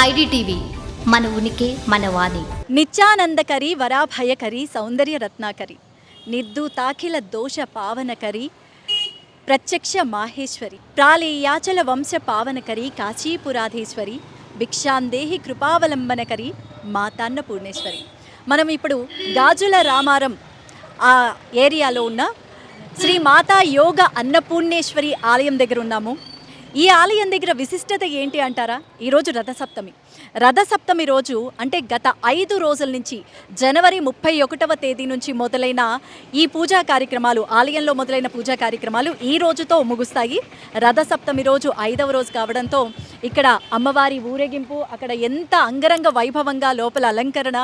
IDTV మన ఉనికి మన వాణి. నిత్యానందకరి వరాభయకరి సౌందర్య రత్నాకరి నిర్దూతాఖిల దోష పావనకరి ప్రత్యక్ష మాహేశ్వరి. ప్రాళేయాచల వంశ పావనకరి కాశీపురాధేశ్వరి. భిక్షాందేహి కృపావలంబనకరి మాతాన్న పూర్ణేశ్వరి. మనం ఇప్పుడు గాజుల రామారం ఆ ఏరియాలో ఉన్న శ్రీ మాతా యోగ అన్నపూర్ణేశ్వరి ఆలయం దగ్గర ఉన్నాము. ఈ ఆలయం దగ్గర విశిష్టత ఏంటి అంటారా? ఈరోజు రథసప్తమి. రథసప్తమి రోజు అంటే గత ఐదు రోజుల నుంచి జనవరి ముప్పై ఒకటవ తేదీ నుంచి మొదలైన ఈ పూజా కార్యక్రమాలు ఆలయంలో మొదలైన పూజా కార్యక్రమాలు ఈ రోజుతో ముగుస్తాయి. రథసప్తమి రోజు ఐదవ రోజు కావడంతో ఇక్కడ అమ్మవారి ఊరేగింపు అక్కడ ఎంత అంగరంగ వైభవంగా లోపల అలంకరణ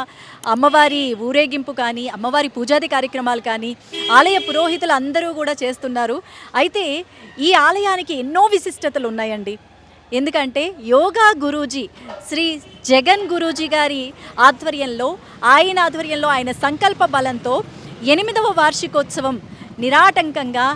అమ్మవారి ఊరేగింపు కానీ అమ్మవారి పూజాది కార్యక్రమాలు కానీ ఆలయ పురోహితులు అందరూ కూడా చేస్తున్నారు. అయితే ఈ ఆలయానికి ఎన్నో విశిష్టతలు ఉన్నాయండి. ఎందుకంటే యోగా గురూజీ శ్రీ జగన్ గురూజీ గారి ఆధ్వర్యంలో ఆయన ఆధ్వర్యంలో ఆయన సంకల్ప బలంతో ఎనిమిదవ వార్షికోత్సవం నిరాటంకంగా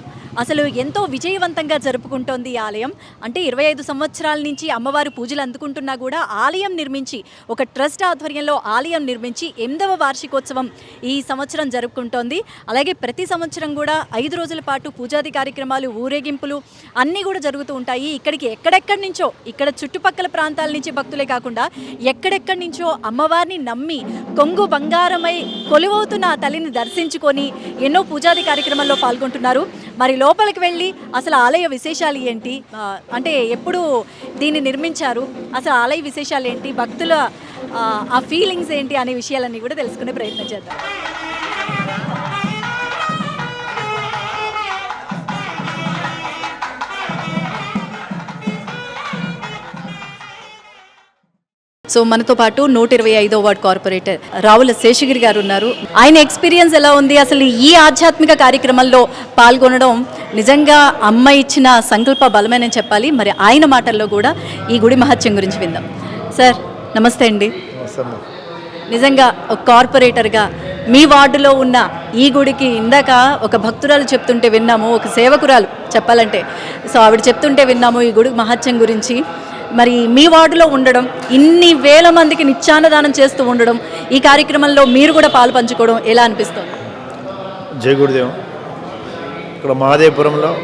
అసలు ఎంతో విజయవంతంగా జరుపుకుంటోంది ఈ ఆలయం. అంటే ఇరవై ఐదు సంవత్సరాల నుంచి అమ్మవారు పూజలు అందుకుంటున్నా కూడా ఆలయం నిర్మించి ఒక ట్రస్ట్ ఆధ్వర్యంలో ఆలయం నిర్మించి ఎనిమిదవ వార్షికోత్సవం ఈ సంవత్సరం జరుపుకుంటోంది. అలాగే ప్రతి సంవత్సరం కూడా ఐదు రోజుల పాటు పూజాది కార్యక్రమాలు ఊరేగింపులు అన్నీ కూడా జరుగుతూ ఉంటాయి. ఇక్కడికి ఎక్కడెక్కడి నుంచో ఇక్కడ చుట్టుపక్కల ప్రాంతాల నుంచి భక్తులే కాకుండా ఎక్కడెక్కడి నుంచో అమ్మవారిని నమ్మి కొంగు బంగారమై కొలువవుతున్న ఆ తల్లిని దర్శించుకొని ఎన్నో పూజాది కార్యక్రమాల్లో పాల్గొంటున్నారు. మరి లోపలికి వెళ్ళి అసలు ఆలయ విశేషాలు ఏంటి? అంటే ఎప్పుడు దీన్ని నిర్మించారు? అసలు ఆలయ విశేషాలు ఏంటి? భక్తుల ఆ ఫీలింగ్స్ ఏంటి? అనే విషయాలన్నీ కూడా తెలుసుకునే ప్రయత్నం చేద్దాం. సో మనతో పాటు నూట ఇరవై ఐదో వార్డ్ కార్పొరేటర్ రావుల శేషగిరి గారు ఉన్నారు. ఆయన ఎక్స్పీరియన్స్ ఎలా ఉంది? అసలు ఈ ఆధ్యాత్మిక కార్యక్రమంలో పాల్గొనడం నిజంగా అమ్మ ఇచ్చిన సంకల్ప బలమేనని చెప్పాలి. మరి ఆయన మాటల్లో కూడా ఈ గుడి మహత్యం గురించి విందాం. సార్ నమస్తే అండి. నిజంగా ఒక కార్పొరేటర్గా మీ వార్డులో ఉన్న ఈ గుడికి ఇందాక ఒక భక్తురాలు చెప్తుంటే విన్నాము ఒక సేవకురాలు చెప్పాలంటే. సో ఆవిడ చెప్తుంటే విన్నాము ఈ గుడి మహత్యం గురించి. మరి మీ వార్డులో ఉండడం ఇన్ని వేల మందికి నిత్యాన్నదానం చేస్తూ ఉండడం ఈ కార్యక్రమంలో మీరు కూడా పాలు పంచుకోవడం ఎలా అనిపిస్తుంది? జై ఇక్కడ మహాదేవపురంలో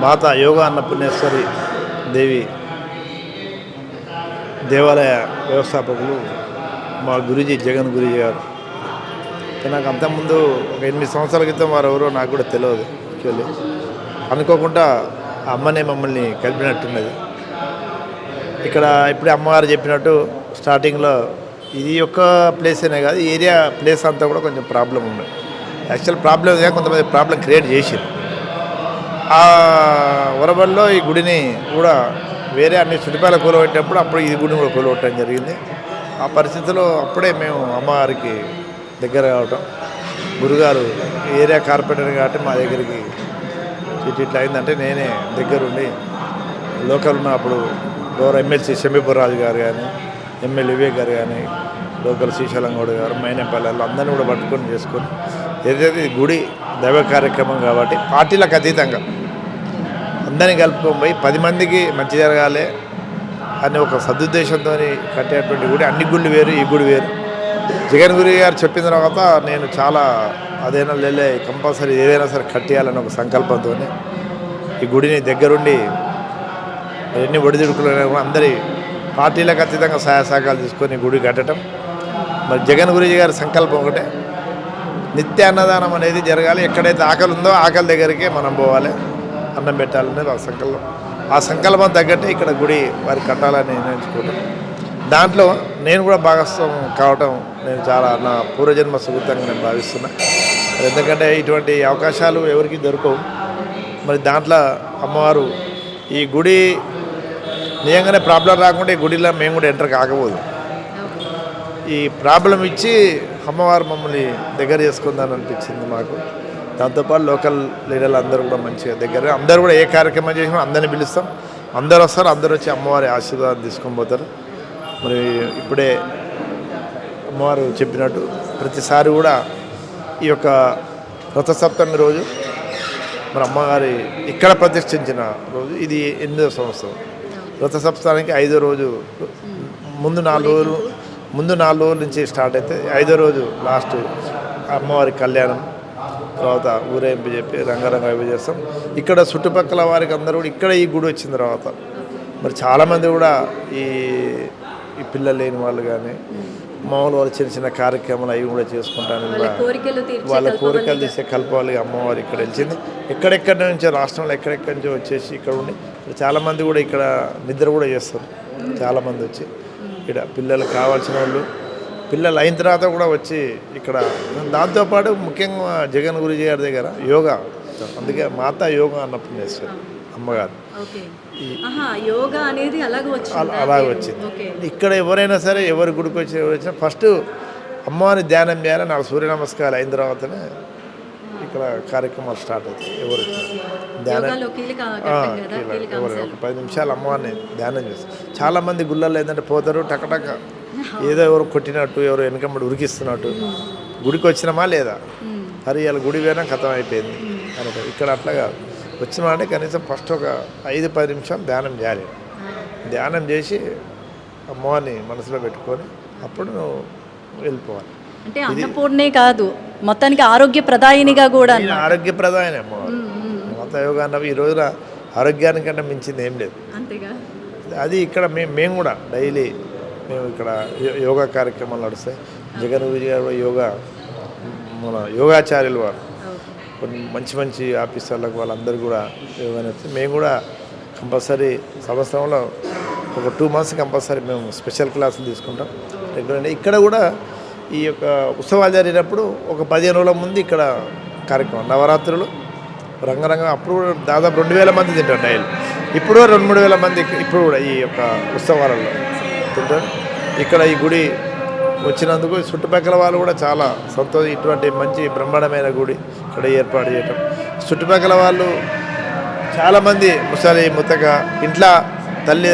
మాత యోగా అన్నపూర్ణేశ్వరి దేవి దేవాలయ వ్యవస్థాపకులు మా గురుజీ జగన్ గురుజీ గారు. నాకు అంతకుముందు ఒక ఎనిమిది సంవత్సరాల క్రితం వారు ఎవరో నాకు కూడా తెలియదు యాక్చువల్లీ అనుకోకుండా ఆ అమ్మనే మమ్మల్ని కలిపినట్టున్నది ఇక్కడ ఇప్పుడే అమ్మగారు చెప్పినట్టు స్టార్టింగ్లో ఇది ఒక్క ప్లేసేనే కాదు ఏరియా ప్లేస్ అంతా కూడా కొంచెం ప్రాబ్లం ఉంది. యాక్చువల్ ప్రాబ్లం కొంతమంది ప్రాబ్లం క్రియేట్ చేసింది. ఆ వరబల్లో ఈ గుడిని కూడా వేరే అన్ని చుట్టుపక్కల కూలబెట్టినప్పుడు అప్పుడు ఈ గుడిని కూడా కూలగొట్టడం జరిగింది. ఆ పరిస్థితిలో అప్పుడే మేము అమ్మగారికి దగ్గర కావటం. గురుగారు ఏరియా కార్పొరేటర్ కాబట్టి మా దగ్గరికి ఇటు ఇట్లా అయిందంటే నేనే దగ్గరుండి లోకల్ ఉన్న అప్పుడు గౌరవ ఎమ్మెల్సీ షమీపురాజు గారు కానీ ఎమ్మెల్యే వివేక్ గారు కానీ లోకల్ శ్రీశైలం గౌడ్ గారు మైనేపల్లెలు అందరినీ కూడా పట్టుకొని చేసుకొని ఏదైతే గుడి దైవ కార్యక్రమం కాబట్టి పార్టీలకు అతీతంగా అందరినీ కలుపుకొని పోయి పది మందికి మంచి జరగాలి అని ఒక సదుద్దేశంతో కట్టేటువంటి గుడి అన్ని గుళ్ళు వేరు ఈ గుడి వేరు. జగన్ గురి గారు చెప్పిన తర్వాత నేను చాలా అదైనా లేలే కంపల్సరీ ఏదైనా సరే కట్టేయాలని ఒక సంకల్పంతో ఈ గుడిని దగ్గరుండి ఎన్ని ఒడిదుడుకులు అందరి పార్టీలకు అతీతంగా సహాయ సహకారాలు తీసుకొని గుడి కట్టడం. మరి జగన్ గురించి గారి సంకల్పం ఒకటే. నిత్య అన్నదానం అనేది జరగాలి. ఎక్కడైతే ఆకలి ఉందో ఆకలి దగ్గరికే మనం పోవాలి. అన్నం పెట్టాలనేది ఆ సంకల్పం. ఆ సంకల్పం తగ్గట్టే ఇక్కడ గుడి వారి కట్టాలని నిర్ణయించుకోవడం దాంట్లో నేను కూడా భాగస్వామ్యం కావటం నేను చాలా నా పూర్వజన్మ సుకృతంగా నేను భావిస్తున్నా. మరి ఎందుకంటే ఇటువంటి అవకాశాలు ఎవరికి దొరకవు. మరి దాంట్లో అమ్మవారు ఈ గుడి నిజంగానే ప్రాబ్లం రాకుండా ఈ గుడిలో మేము కూడా ఎంటర్ కాకపోదు. ఈ ప్రాబ్లం ఇచ్చి అమ్మవారు మమ్మల్ని దగ్గర చేసుకుందని అనిపించింది మాకు. దాంతోపాటు లోకల్ లీడర్లు అందరూ కూడా మంచిగా దగ్గర అందరూ కూడా ఏ కార్యక్రమం చేసినా అందరిని పిలుస్తాం. అందరూ వస్తారు అందరూ వచ్చి అమ్మవారి ఆశీర్వాదం తీసుకొని పోతారు. మరి ఇప్పుడే అమ్మవారు చెప్పినట్టు ప్రతిసారి కూడా ఈ యొక్క రథసప్తమి రోజు మరి అమ్మగారి ఇక్కడ ప్రతిష్ఠించిన రోజు. ఇది ఎనిమిదో సంవత్సరం. రథసప్తానికి ఐదో రోజు ముందు నాలుగు రోజులు ముందు నాలుగు రోజుల నుంచి స్టార్ట్ అయితే ఐదో రోజు లాస్ట్ అమ్మవారి కళ్యాణం తర్వాత ఊరేంపు చెప్పి రంగరంగ వైపు చేస్తాం. ఇక్కడ చుట్టుపక్కల వారికి అందరూ కూడా ఇక్కడ ఈ గుడి వచ్చిన తర్వాత. మరి చాలామంది కూడా ఈ ఈ పిల్లలు లేని వాళ్ళు కానీ మామూలు వాళ్ళు చిన్న చిన్న కార్యక్రమాలు అవి కూడా చేసుకుంటాను. వాళ్ళ కోరికలు తీసే కల్పవాలి అమ్మవారు ఇక్కడ వచ్చింది ఎక్కడెక్కడి నుంచో రాష్ట్రంలో ఎక్కడెక్కడి నుంచో వచ్చేసి ఇక్కడ ఉండి చాలామంది కూడా ఇక్కడ నిద్ర కూడా చేస్తారు. చాలామంది వచ్చి ఇక్కడ పిల్లలు కావాల్సిన వాళ్ళు. పిల్లలు అయిన తర్వాత కూడా వచ్చి ఇక్కడ దాంతోపాటు ముఖ్యంగా జగన్ గురుజీ గారి దగ్గర యోగా. అందుకే మాతా యోగా అన్నపుణ్యేశ్వరి అమ్మగారు. ఓకే. ఆహా యోగా అనేది అలాగే వచ్చింది? ఇక్కడ ఎవరైనా సరే ఎవరి గుడికి వచ్చి ఎవరు వచ్చినా ఫస్ట్ అమ్మవారిని ధ్యానం చేయాలి నాకు సూర్య నమస్కారాలు అయిన తర్వాతనే ఇక్కడ కార్యక్రమాలు స్టార్ట్ అవుతాయి. ఎవరు. ధ్యానం ఎవరు ఒక పది నిమిషాలు అమ్మవారిని ధ్యానం చేస్తారు. చాలా మంది గుళ్ళల్లో ఏంటంటే పోతారు టకటక. ఏదో ఎవరు కొట్టినట్టు ఎవరు వెనకమ్మడి ఉరికిస్తున్నట్టు. గుడికి వచ్చినామా లేదా? హరి ఇలా గుడి పోయినా కథం అయిపోయింది. ఇక్కడ అట్లా కాదు. వచ్చినామంటే కనీసం ఫస్ట్ ఒక ఐదు పది నిమిషాలు ధ్యానం చేయాలి. ధ్యానం చేసి అమ్మవారిని మనసులో పెట్టుకొని అప్పుడు నువ్వు వెళ్ళిపోవాలి. అంటే అన్నపూర్ణే కాదు మొత్తానికి ఆరోగ్య ప్రదాయినిగా కూడా ఇది ఆరోగ్యప్రదాయన అమ్మవారు మత యోగా అన్నవి ఈ రోజున ఆరోగ్యానికంటే మించింది ఏం లేదు. అంతేగా? అది ఇక్కడ మేము మేము కూడా డైలీ మేము ఇక్కడ యోగా కార్యక్రమాలు నడుస్తాయి. జగన్ విజయ్ గారు యోగా మన యోగాచార్యులు వారు. కొన్ని మంచి మంచి ఆఫీసర్లకు వాళ్ళందరూ కూడా ఏమైనా మేము కూడా కంపల్సరీ సంవత్సరంలో ఒక టూ మంత్స్ కంపల్సరీ మేము స్పెషల్ క్లాసులు తీసుకుంటాం రెగ్యులర్గా. ఇక్కడ కూడా ఈ యొక్క ఉత్సవాలు జరిగినప్పుడు ఒక పదిహేను రోజుల ముందు ఇక్కడ కార్యక్రమం నవరాత్రులు రంగరంగ. అప్పుడు కూడా దాదాపు రెండు వేల మంది తింటారు డైలీ. ఇప్పుడు రెండు మూడు వేల మంది ఇప్పుడు కూడా ఈ యొక్క ఉత్సవాలలో తింటారు. ఇక్కడ ఈ గుడి వచ్చినందుకు చుట్టుపక్కల వాళ్ళు కూడా చాలా సంతోషం ఇటువంటి మంచి బ్రహ్మాండమైన గుడి ఇక్కడ ఏర్పాటు చేయటం. చుట్టుపక్కల వాళ్ళు చాలామంది ముసలి ముతక ఇంట్లో తల్లి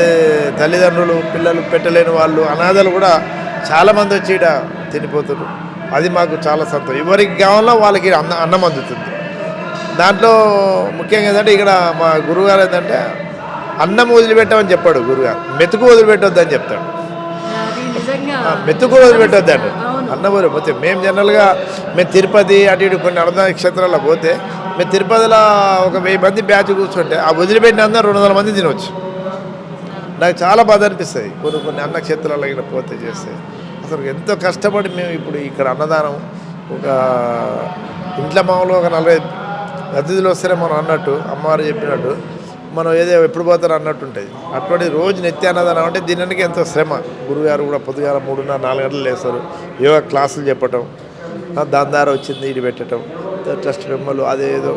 తల్లిదండ్రులు పిల్లలు పెట్టలేని వాళ్ళు అనాథలు కూడా చాలామంది వచ్చి ఇక్కడ తినిపోతున్నారు. అది మాకు చాలా సంతోషం ఎవరికి కావాలో వాళ్ళకి అన్న అన్నం అందుతుంది. దాంట్లో ముఖ్యంగా ఏంటంటే ఇక్కడ మా గురుగారు ఏంటంటే అన్నం వదిలిపెట్టమని చెప్పాడు గురుగారు. మెతుకు వదిలిపెట్టొద్దని చెప్తాడు. మెత్తు కూడా మెతుకు కూడా వదిలిపెట్టొద్దండి పోతే మేము జనరల్గా మేము తిరుపతి అటు ఇటు కొన్ని అర్ధ నక్షత్రాల్లో పోతే మేము తిరుపతిలో ఒక వెయ్యి మంది బ్యాచ్ కూర్చుంటే ఆ వదిలిపెట్టిన అందరూ రెండు వందల మంది తినవచ్చు నాకు చాలా బాధ అనిపిస్తుంది కొన్ని కొన్ని అన్న క్షేత్రాలు ఇక్కడ పోతే చేస్తే. అసలు ఎంతో కష్టపడి మేము ఇప్పుడు ఇక్కడ అన్నదానం ఒక ఇంట్లో మామూలుగా ఒక నలభై అతిథులు వస్తేనే మనం అన్నట్టు అమ్మవారు చెప్పినట్టు మనం ఏదో ఎప్పుడు పోతారు అన్నట్టు ఉంటుంది. అటువంటి రోజు నిత్య అన్నదానం అంటే దీనికి ఎంతో శ్రమ. గురుగారు కూడా పొద్దుగాల మూడున్నర నాలుగు గంటలు లేస్తారు. యోగా క్లాసులు చెప్పటం దాని ద్వారా వచ్చింది ఇది పెట్టడం ట్రస్ట్ బొమ్మలు అదేదో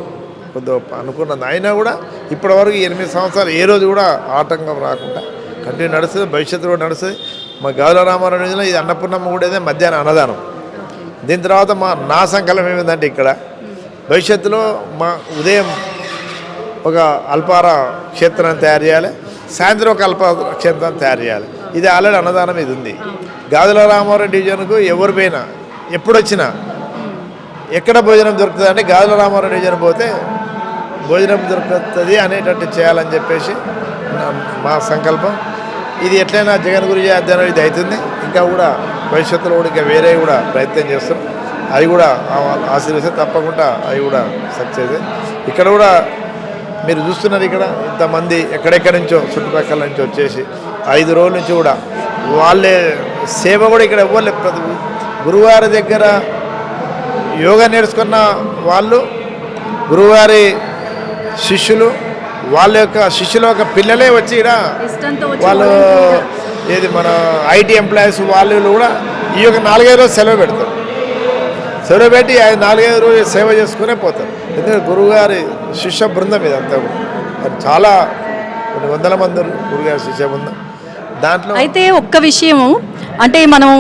కొంత అనుకున్నది. అయినా కూడా ఇప్పటివరకు ఎనిమిది సంవత్సరాలు ఏ రోజు కూడా ఆటంకం రాకుండా కంటిన్యూ నడుస్తుంది భవిష్యత్తు కూడా నడుస్తుంది. మా గౌరవ రామారావు రోజున ఇది అన్నపూర్ణమ్మ కూడా ఇదే మధ్యాహ్నం అన్నదానం. దీని తర్వాత మా నా సంకల్పం ఏమిందంటే ఇక్కడ భవిష్యత్తులో మా ఉదయం ఒక అల్పార క్షేత్రాన్ని తయారు చేయాలి. సాయంత్రం ఒక అల్ప క్షేత్రాన్ని తయారు చేయాలి. ఇది ఆల్రెడీ అన్నదానం ఇది ఉంది. గాజుల రామారావు డివిజన్కు ఎవరు పోయినా ఎప్పుడొచ్చినా ఎక్కడ భోజనం దొరుకుతుంది గాదుల గాజుల రామారావు డివిజన్ పోతే భోజనం దొరుకుతుంది అనేటట్టు చేయాలని చెప్పేసి మా సంకల్పం. ఇది ఎట్లయినా జగన్ గురించి అధ్యయనం ఇది అవుతుంది. ఇంకా కూడా భవిష్యత్తులో కూడా ఇంకా వేరే కూడా ప్రయత్నం చేస్తాం. అవి కూడా ఆ- ఆశీర్వదిస్తే తప్పకుండా అవి కూడా సక్సెస్. ఇక్కడ కూడా మీరు చూస్తున్నారు ఇక్కడ ఇంతమంది ఎక్కడెక్కడి నుంచో చుట్టుపక్కల నుంచి వచ్చేసి ఐదు రోజుల నుంచి కూడా వాళ్ళే సేవ కూడా ఇక్కడ ఇవ్వలే ప్రతి గురువారి దగ్గర యోగా నేర్చుకున్న వాళ్ళు గురువారి శిష్యులు వాళ్ళ యొక్క శిష్యుల యొక్క పిల్లలే వచ్చి వాళ్ళు ఏది మన ఐటీ ఎంప్లాయీస్ వాళ్ళు కూడా ఈ యొక్క నాలుగైదు రోజులు సెలవు పెడతారు. సెలవు పెట్టి నాలుగైదు రోజులు సేవ చేసుకునే పోతారు. ఎందుకంటే గురువుగారి శిష్య బృందం ఇదంతా కూడా. అది చాలా కొన్ని వందల మంది గురుగారి శిష్య బృందం. దాంట్లో అయితే ఒక్క విషయము అంటే మనం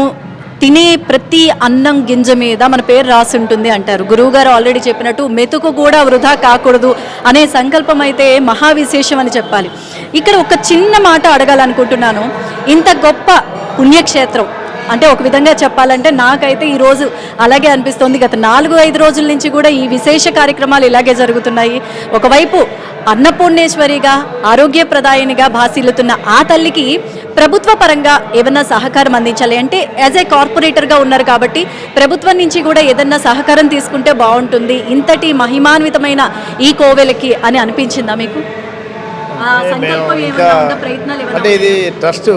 తినే ప్రతి అన్నం గింజ మీద మన పేరు రాసి ఉంటుంది అంటారు. గురువుగారు ఆల్రెడీ చెప్పినట్టు మెతుకు కూడా వృధా కాకూడదు అనే సంకల్పం అయితే మహా విశేషం అని చెప్పాలి. ఇక్కడ ఒక చిన్న మాట అడగాలనుకుంటున్నాను. ఇంత గొప్ప పుణ్యక్షేత్రం అంటే ఒక విధంగా చెప్పాలంటే నాకైతే ఈరోజు అలాగే అనిపిస్తోంది. గత నాలుగు ఐదు రోజుల నుంచి కూడా ఈ విశేష కార్యక్రమాలు ఇలాగే జరుగుతున్నాయి. ఒకవైపు అన్నపూర్ణేశ్వరిగా ఆరోగ్యప్రదాయినిగా భాసిల్లుతున్న ఆ తల్లికి ప్రభుత్వ పరంగా ఏదన్నా సహకారం అందించాలి. అంటే యాజ్ ఏ కార్పొరేటర్గా ఉన్నారు కాబట్టి ప్రభుత్వం నుంచి కూడా ఏదన్నా సహకారం తీసుకుంటే బాగుంటుంది. ఇంతటి మహిమాన్వితమైన ఈ కోవెలకి అని అనిపించిందా మీకు? మేము ఇంకా అంటే ఇది ట్రస్ట్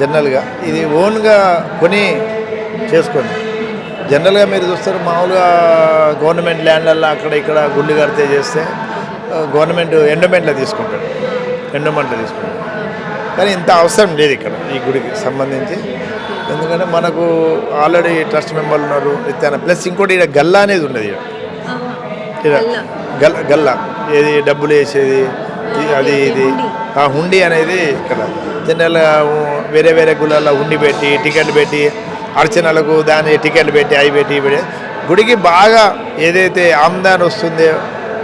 జనరల్గా. ఇది ఓన్గా కొని చేసుకోండి. జనరల్గా మీరు చూస్తారు మామూలుగా గవర్నమెంట్ ల్యాండ్లలో అక్కడ ఇక్కడ గుళ్ళు కడితే చేస్తే గవర్నమెంట్ ఎండోమెంట్లో తీసుకుంటాడు. ఎండోమెంట్లో తీసుకుంటాడు. కానీ ఇంత అవసరం లేదు ఇక్కడ ఈ గుడికి సంబంధించి. ఎందుకంటే మనకు ఆల్రెడీ ట్రస్ట్ మెంబర్లు ఉన్నారు ఇతన. ప్లస్ ఇంకోటి ఇక్కడ గల్లా అనేది ఉండదు ఇక్కడ. ఇక్కడ గల్ గల్లా. ఏది డబ్బులు వేసేది అది ఇది. ఆ హుండీ. అనేది ఇక్కడ జనరల్గా ఉ- వేరే వేరే గుళ్ళల్లో హుండీ పెట్టి టికెట్ పెట్టి అర్చనలకు దాని టికెట్లు పెట్టి అవి పెట్టి గుడికి బాగా ఏదైతే ఆమ్దాన్ వస్తుందో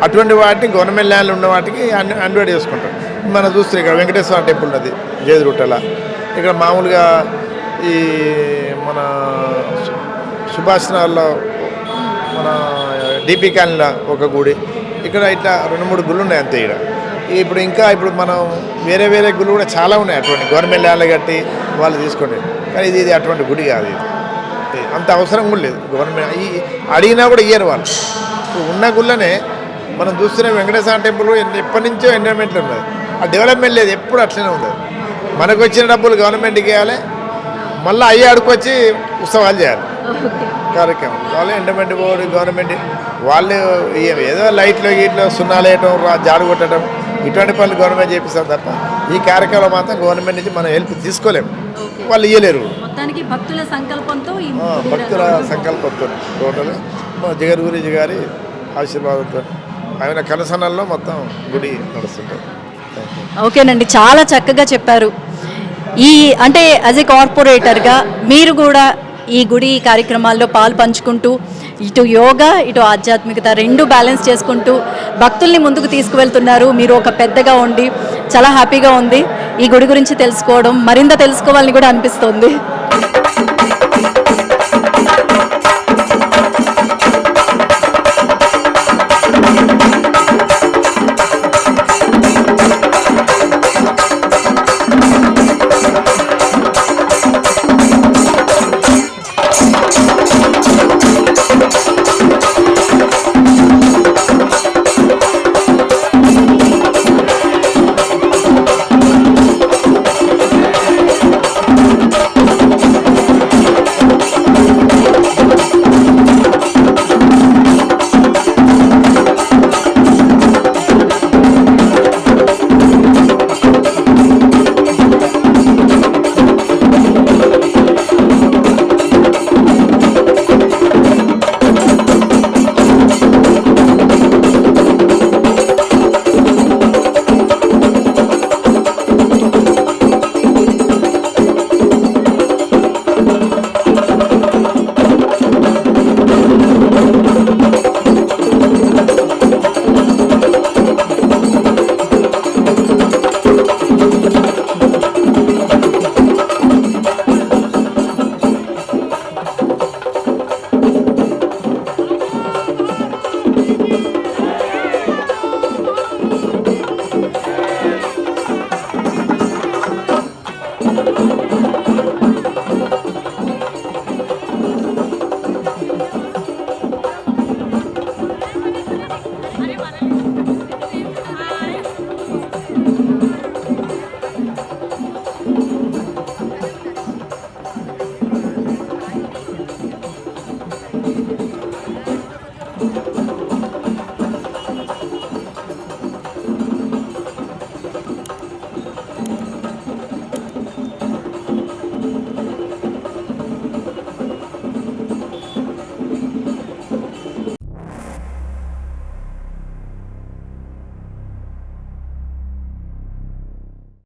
అటువంటి వాటిని గవర్నమెంట్ ల్యాండ్లు ఉన్న వాటికి అన్ అన్వైడ్ చేసుకుంటాం మనం చూస్తే ఇక్కడ వెంకటేశ్వర టెంపుల్ ఉన్నది జేదిరుట్టల ఇక్కడ మామూలుగా ఈ మన సు- సుభాష్ నగర్లో మన డిపి కాలనీలో ఒక గుడి. ఇక్కడ ఇట్లా రెండు మూడు గుళ్ళు ఉన్నాయి అంతే ఇక్కడ. ఇప్పుడు ఇంకా ఇప్పుడు మనం వేరే వేరే గుళ్ళు కూడా చాలా ఉన్నాయి. అటువంటి గవర్నమెంట్ ల్యాండ్లు కట్టి వాళ్ళు తీసుకోండి. కానీ ఇది ఇది అటువంటి గుడి కాదు ఇది. అంత అవసరం కూడా లేదు. గవర్నమెంట్ ఈ అడిగినా కూడా ఇయ్యరు వాళ్ళు. ఉన్న గుళ్ళనే మనం చూస్తున్న వెంకటేశ్వర టెంపుల్ ఎప్పటి నుంచో ఎండోమెంట్లు ఉన్నది ఆ డెవలప్మెంట్ లేదు. ఎప్పుడు అట్లనే ఉంది. మనకు వచ్చిన డబ్బులు గవర్నమెంట్కి ఇవ్వాలి. మళ్ళీ అయ్యి అడుకొచ్చి ఉత్సవాలు చేయాలి. కార్యక్రమం. వాళ్ళు ఎండమెంట్ బోర్డు గవర్నమెంట్. వాళ్ళు ఏదో లైట్లో గీట్లో సున్నాలు వేయటం జాడు కొట్టడం ఇటువంటి పనులు గవర్నమెంట్ చేపిస్తారు తప్ప ఈ కార్యక్రమం మాత్రం గవర్నమెంట్ నుంచి మనం హెల్ప్ తీసుకోలేము. వాళ్ళు ఇయ్యలేరు. భక్తుల సంకల్పంతో భక్తుల సంకల్పంతో టోటల్. మా జగన్ గురించి గారి ఆశీర్వాదంతో ఆయన కనసనల్లో మొత్తం గుడి యూ ఓకేనండి చాలా చక్కగా చెప్పారు. ఈ అంటే యాజ్ ఏ కార్పొరేటర్గా మీరు కూడా ఈ గుడి కార్యక్రమాల్లో పాలు పంచుకుంటూ ఇటు యోగా ఇటు ఆధ్యాత్మికత రెండు బ్యాలెన్స్ చేసుకుంటూ భక్తుల్ని ముందుకు తీసుకువెళ్తున్నారు. మీరు ఒక పెద్దగా ఉండి చాలా హ్యాపీగా ఉంది ఈ గుడి గురించి తెలుసుకోవడం మరింత తెలుసుకోవాలని కూడా అనిపిస్తుంది.